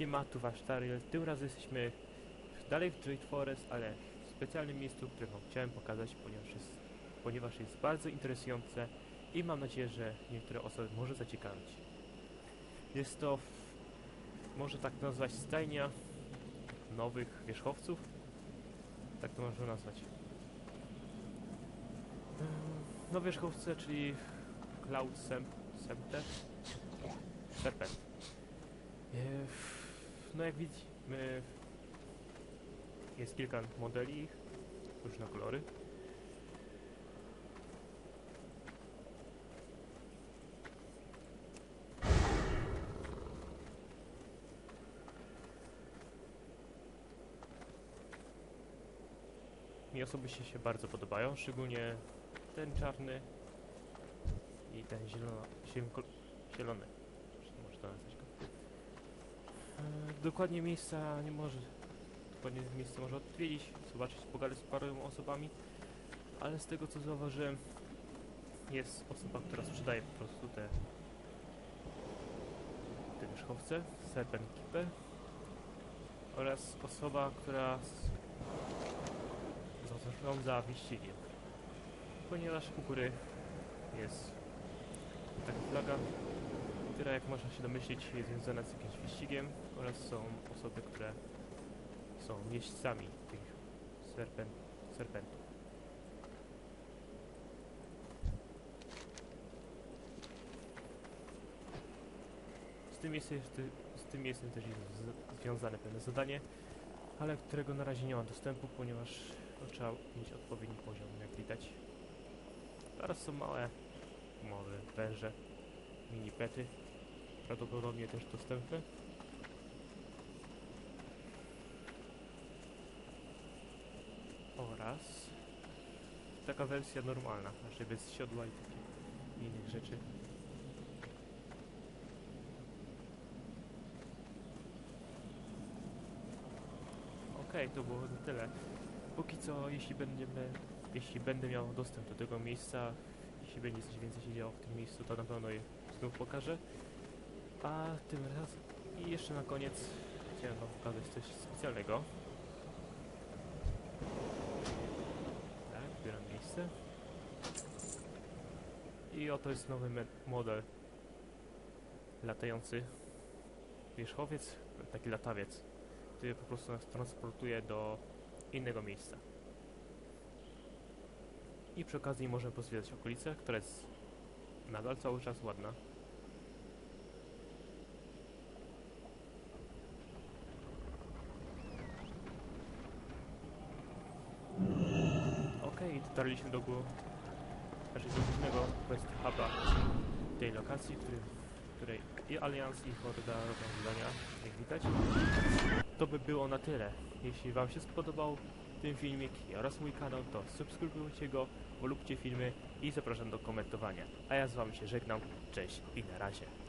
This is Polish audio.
Siema, tu wasz Tariel. Tym razem jesteśmy dalej w Jade Forest, ale w specjalnym miejscu, które wam chciałem pokazać, ponieważ jest, ponieważ jest bardzo interesujące i mam nadzieję, że niektóre osoby może zaciekawić. Jest to, może tak nazwać, stajnia nowych wierzchowców. Tak to można nazwać. No wierzchowce, czyli Cloud Sem Semter? Serpent. No jak widzimy, jest kilka modeli ich, różne kolory. Mi osobiście się bardzo podobają, szczególnie ten czarny i ten zielony. Czy Może to nazwać go. E, Dokładnie miejsca nie może. Dokładnie miejsce może odwiedzić, zobaczyć, pogadać z paroma osobami, ale z tego co zauważyłem, jest osoba, która sprzedaje po prostu te, te wierzchowce, Serpent Keeper oraz osoba, która zarządza wyścigiem. Ponieważ u góry jest taka flaga, która jak można się domyślić jest związana z jakimś wyścigiem oraz są osoby, które są jeźdźcami tych serpen, serpentów. Z tym, jest, z tym miejscem też jest związane pewne zadanie, ale którego na razie nie mam dostępu, ponieważ trzeba mieć odpowiedni poziom, jak widać. Teraz są małe, może węże, mini pety, prawdopodobnie też dostępne. Oraz taka wersja normalna, znaczy bez siodła i takich innych rzeczy. Okej, to było na tyle. Póki co, jeśli będziemy, jeśli będę miał dostęp do tego miejsca, jeśli będzie coś więcej się działo w tym miejscu, to na pewno je znów pokażę. A tym razem i jeszcze na koniec chciałem wam pokazać coś specjalnego. Tak, zbieram miejsce. I oto jest nowy model latający wierzchowiec, taki latawiec, który po prostu nas transportuje do innego miejsca. I przy okazji możemy pozwiedzać okolicę, która jest nadal cały czas ładna. Okay, dotarliśmy do góry, znaczy do głównego quest huba tej lokacji, który, której i Allianz i Horda robią zadania, jak widać. To by było na tyle. Jeśli wam się spodobał ten filmik oraz mój kanał, to subskrybujcie go, polubcie filmy i zapraszam do komentowania. A ja z wami się żegnam, cześć i na razie.